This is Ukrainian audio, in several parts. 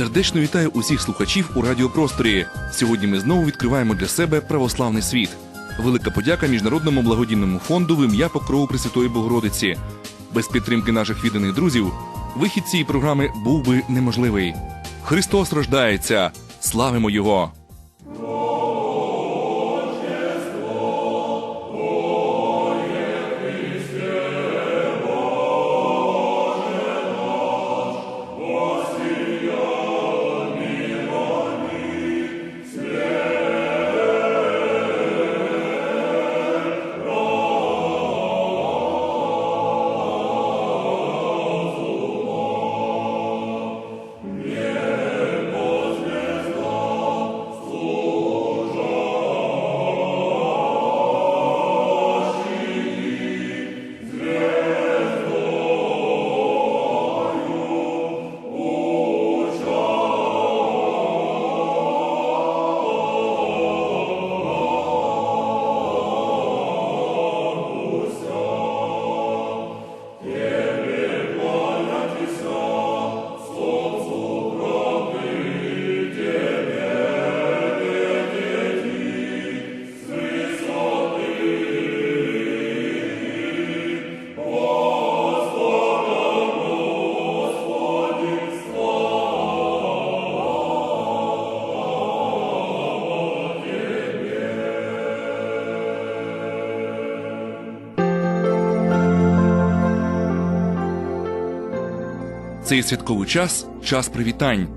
Сердечно вітаю усіх слухачів у радіопросторі. Сьогодні ми знову відкриваємо для себе православний світ. Велика подяка міжнародному благодійному фонду в ім'я Покрову Пресвятої Богородиці. Без підтримки наших відданих друзів вихід цієї програми був би неможливий. Христос рождається! Славимо Його! Цей святковий час час привітань.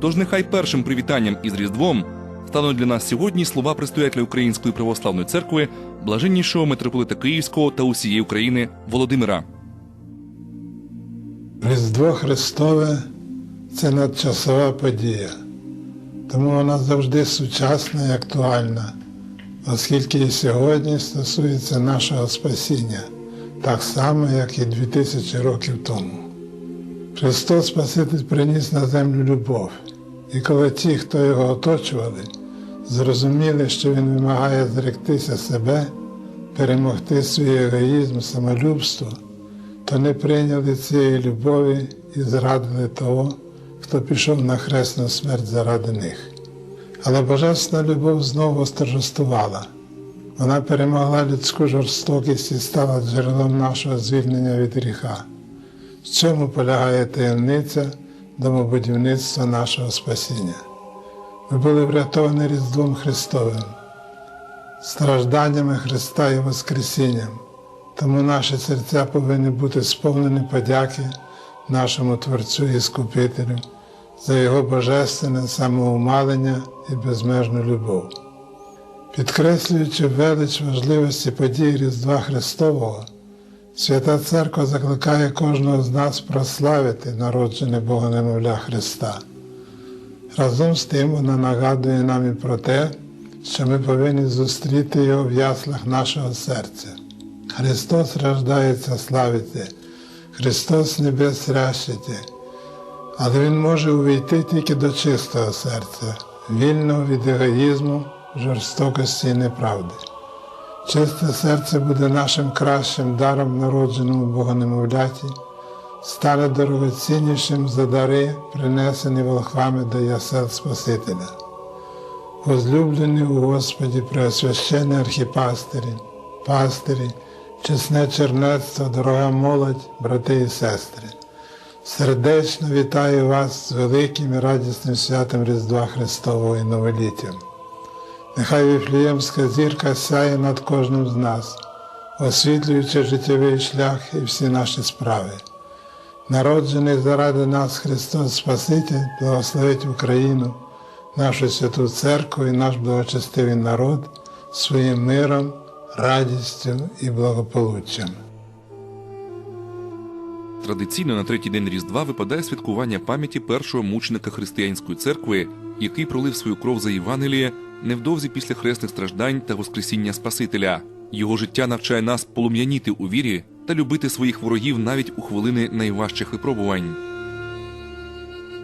Тож нехай першим привітанням із Різдвом стануть для нас сьогодні слова предстоятеля Української православної церкви, блаженнішого митрополита Київського та усієї України Володимира. Різдво Христове це надчасова подія, тому вона завжди сучасна і актуальна, оскільки і сьогодні стосується нашого спасіння, так само, як і 2000 років тому. Христос Спаситель приніс на землю любов, і коли ті, хто його оточували, зрозуміли, що Він вимагає зректися себе, перемогти свій егоїзм, самолюбство, то не прийняли цієї любові і зрадили того, хто пішов на хресну смерть заради них. Але Божественна любов знову стражествувала. Вона перемогла людську жорстокість і стала джерелом нашого звільнення від гріха. В цьому полягає таємниця домобудівництва нашого спасіння. Ми були врятовані Різдвом Христовим, стражданнями Христа і Воскресінням, тому наші серця повинні бути сповнені подяки нашому Творцю і Скупителю за Його божественне самоумалення і безмежну любов. Підкреслюючи велич важливості подій Різдва Христового, Свята Церква закликає кожного з нас прославити народжене Богонемовля Христа. Разом з тим вона нагадує нам і про те, що ми повинні зустріти Його в яслах нашого серця. Христос рождається, славиться, Христос небес рящите, але Він може увійти тільки до чистого серця, вільного від егоїзму, жорстокості і неправди. Чисте серце буде нашим кращим даром народженому Богонемовляті, стане дорогоціннішим за дари, принесені волхвами до ясел Спасителя. Возлюблені у Господі преосвящені архіпастирі, пастирі, чесне чернецтво, дорога молодь, брати і сестри. Сердечно вітаю вас з великим і радісним святом Різдва Христового і Новоліттям. Нехай Віфліємська зірка сяє над кожним з нас, освітлюючи життєвий шлях і всі наші справи. Народжений заради нас Христос Спаситель благословить Україну, нашу святу церкву і наш благочестивий народ своїм миром, радістю і благополуччям. Традиційно на третій день Різдва випадає святкування пам'яті першого мученика християнської церкви, який пролив свою кров за Євангеліє невдовзі після хресних страждань та Воскресіння Спасителя. Його життя навчає нас полум'яніти у вірі та любити своїх ворогів навіть у хвилини найважчих випробувань.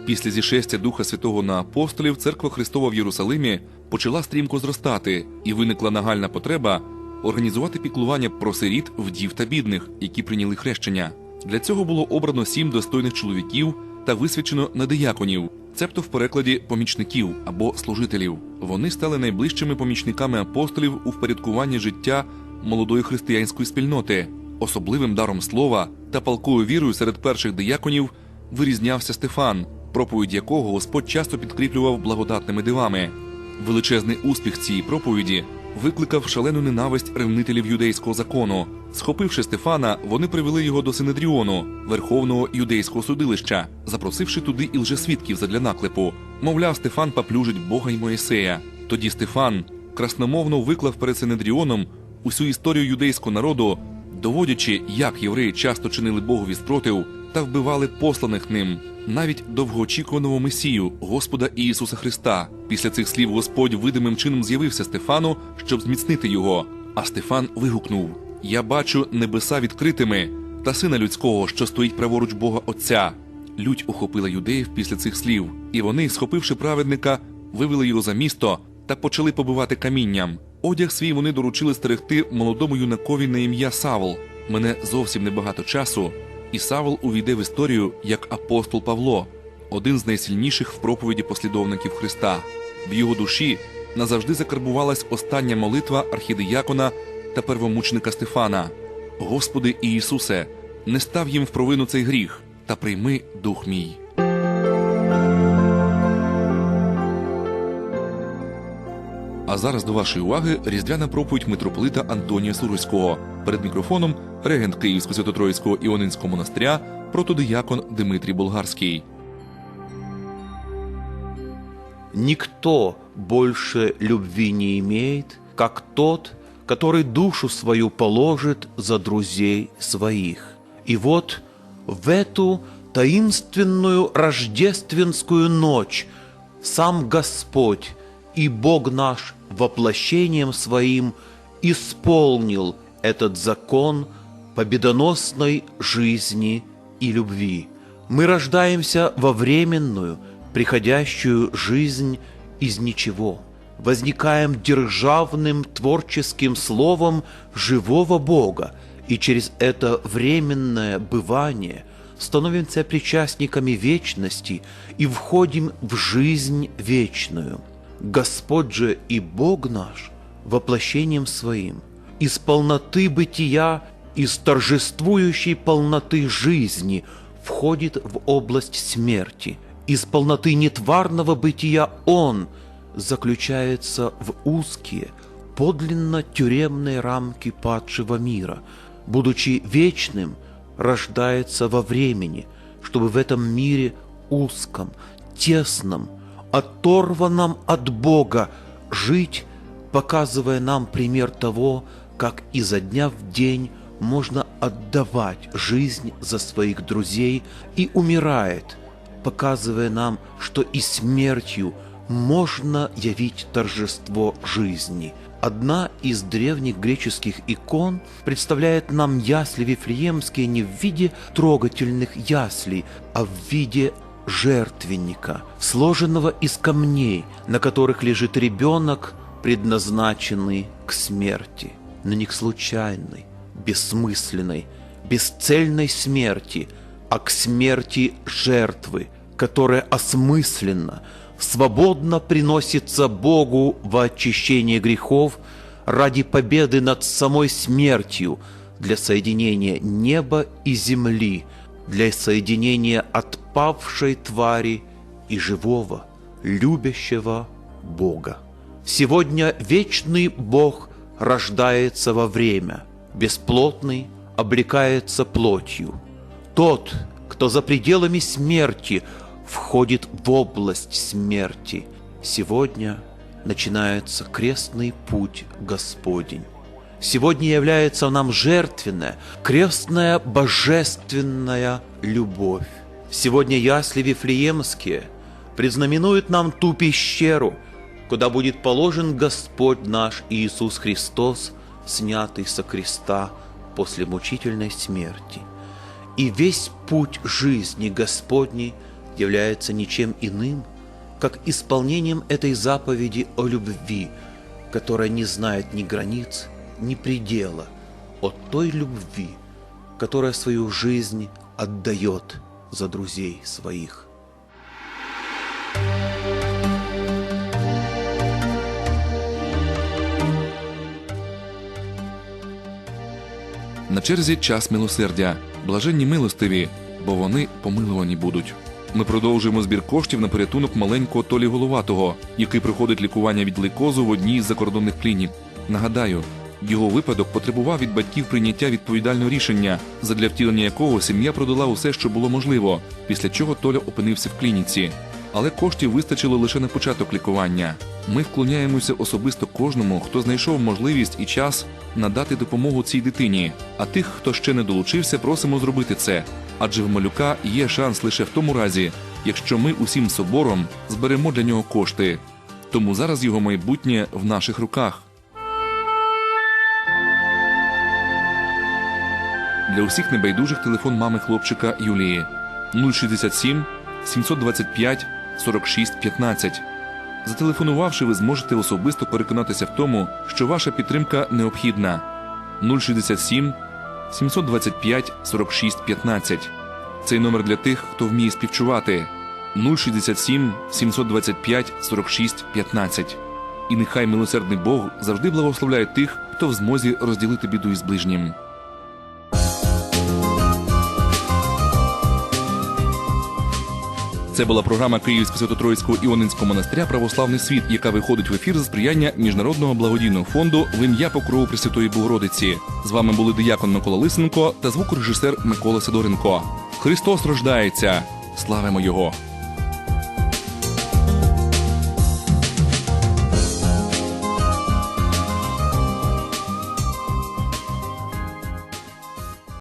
Після зішестя Духа Святого на апостолів церква Христова в Єрусалимі почала стрімко зростати, і виникла нагальна потреба організувати піклування про сиріт, вдів та бідних, які прийняли хрещення. Для цього було обрано сім достойних чоловіків та висвячено на дияконів. Цебто в перекладі помічників або служителів. Вони стали найближчими помічниками апостолів у впорядкуванні життя молодої християнської спільноти. Особливим даром слова та палкою вірою серед перших дияконів вирізнявся Стефан, проповідь якого Господь часто підкріплював благодатними дивами. Величезний успіх цієї проповіді викликав шалену ненависть ревнителів юдейського закону. Схопивши Стефана, вони привели його до Синедріону, верховного юдейського судилища, запросивши туди і лжесвідків задля наклепу. Мовляв, Стефан поплюжить Бога й Моїсея. Тоді Стефан красномовно виклав перед Синедріоном усю історію юдейського народу, доводячи, як євреї часто чинили Богові спротив та вбивали посланих ним, навіть довгоочікуваного Месію, Господа Ісуса Христа. Після цих слів Господь видимим чином з'явився Стефану, щоб зміцнити його. А Стефан вигукнув: Я бачу небеса відкритими та сина людського, що стоїть праворуч Бога Отця. Лють охопила юдеїв після цих слів, і вони, схопивши праведника, вивели його за місто та почали побивати камінням. Одяг свій вони доручили стерегти молодому юнакові на ім'я Савл. Мене зовсім небагато часу, і Савл увійде в історію як апостол Павло, один з найсильніших в проповіді послідовників Христа. В його душі назавжди закарбувалась остання молитва архідиякона та первомучника Стефана. Господи Ісусе, не став їм в провину цей гріх, та прийми дух мій. А зараз до вашої уваги різдвяна проповідь митрополита Антонія Суруського. Перед мікрофоном регент Київського Свято-Троїцького Іонинського монастиря протодиякон Дмитрій Болгарський. Никто больше любви не имеет, как тот, который душу свою положит за друзей своих. И вот в эту таинственную рождественскую ночь сам Господь и Бог наш воплощением своим исполнил этот закон победоносной жизни и любви. Мы рождаемся во временную, приходящую жизнь из ничего. Возникаем державным творческим словом живого Бога, и через это временное бывание становимся причастниками вечности и входим в жизнь вечную. Господь же и Бог наш воплощением Своим из полноты бытия, из торжествующей полноты жизни входит в область смерти. Из полноты нетварного бытия Он заключается в узкие, подлинно тюремные рамки падшего мира, будучи вечным, рождается во времени, чтобы в этом мире узком, тесном, оторванном от Бога жить, показывая нам пример того, как изо дня в день можно отдавать жизнь за своих друзей и умирает, показывая нам, что и смертью можно явить торжество жизни. Одна из древних греческих икон представляет нам ясли Вифлеемские не в виде трогательных яслей, а в виде жертвенника, сложенного из камней, на которых лежит ребенок, предназначенный к смерти, но не к случайной, бессмысленной, бесцельной смерти, а к смерти жертвы, которая осмысленно, свободно приносится Богу во очищение грехов ради победы над самой смертью, для соединения неба и земли, для соединения отпавшей твари и живого, любящего Бога. Сегодня вечный Бог рождается во время, бесплотный облекается плотью. Тот, кто за пределами смерти входит в область смерти, сегодня начинается крестный путь Господень. Сегодня является нам жертвенная, крестная божественная любовь. Сегодня ясли Вифлеемские предзнаменуют нам ту пещеру, куда будет положен Господь наш Иисус Христос, снятый со креста после мучительной смерти. И весь путь жизни Господней является ничем иным, как исполнением этой заповеди о любви, которая не знает ни границ, ни предела, от той любви, которая свою жизнь отдает за друзей своих. На черзі час милосердя, блаженні милостиві, бо вони помилувані будуть. Ми продовжуємо збір коштів на порятунок маленького Толі Головатого, який проходить лікування від лейкозу в одній із закордонних клінік. Нагадаю, його випадок потребував від батьків прийняття відповідального рішення, задля втілення якого сім'я продала усе, що було можливо, після чого Толя опинився в клініці. Але коштів вистачило лише на початок лікування. Ми вклоняємося особисто кожному, хто знайшов можливість і час надати допомогу цій дитині. А тих, хто ще не долучився, просимо зробити це. Адже в малюка є шанс лише в тому разі, якщо ми усім собором зберемо для нього кошти. Тому зараз його майбутнє в наших руках. Для усіх небайдужих телефон мами хлопчика Юлії 067 725 46 15. Зателефонувавши, ви зможете особисто переконатися в тому, що ваша підтримка необхідна. 067 725 46 15. Цей номер для тих, хто вміє співчувати. 067 725 46 15. І нехай милосердний Бог завжди благословляє тих, хто в змозі розділити біду із ближнім. Це була програма Київського Свято-Троїцького Іонинського монастиря Православний світ, яка виходить в ефір за сприяння Міжнародного благодійного фонду в ім'я Покрову Пресвятої Богородиці. З вами були диякон Микола Лисенко та звукорежисер Микола Сидоренко. Христос рождається! Славимо Його!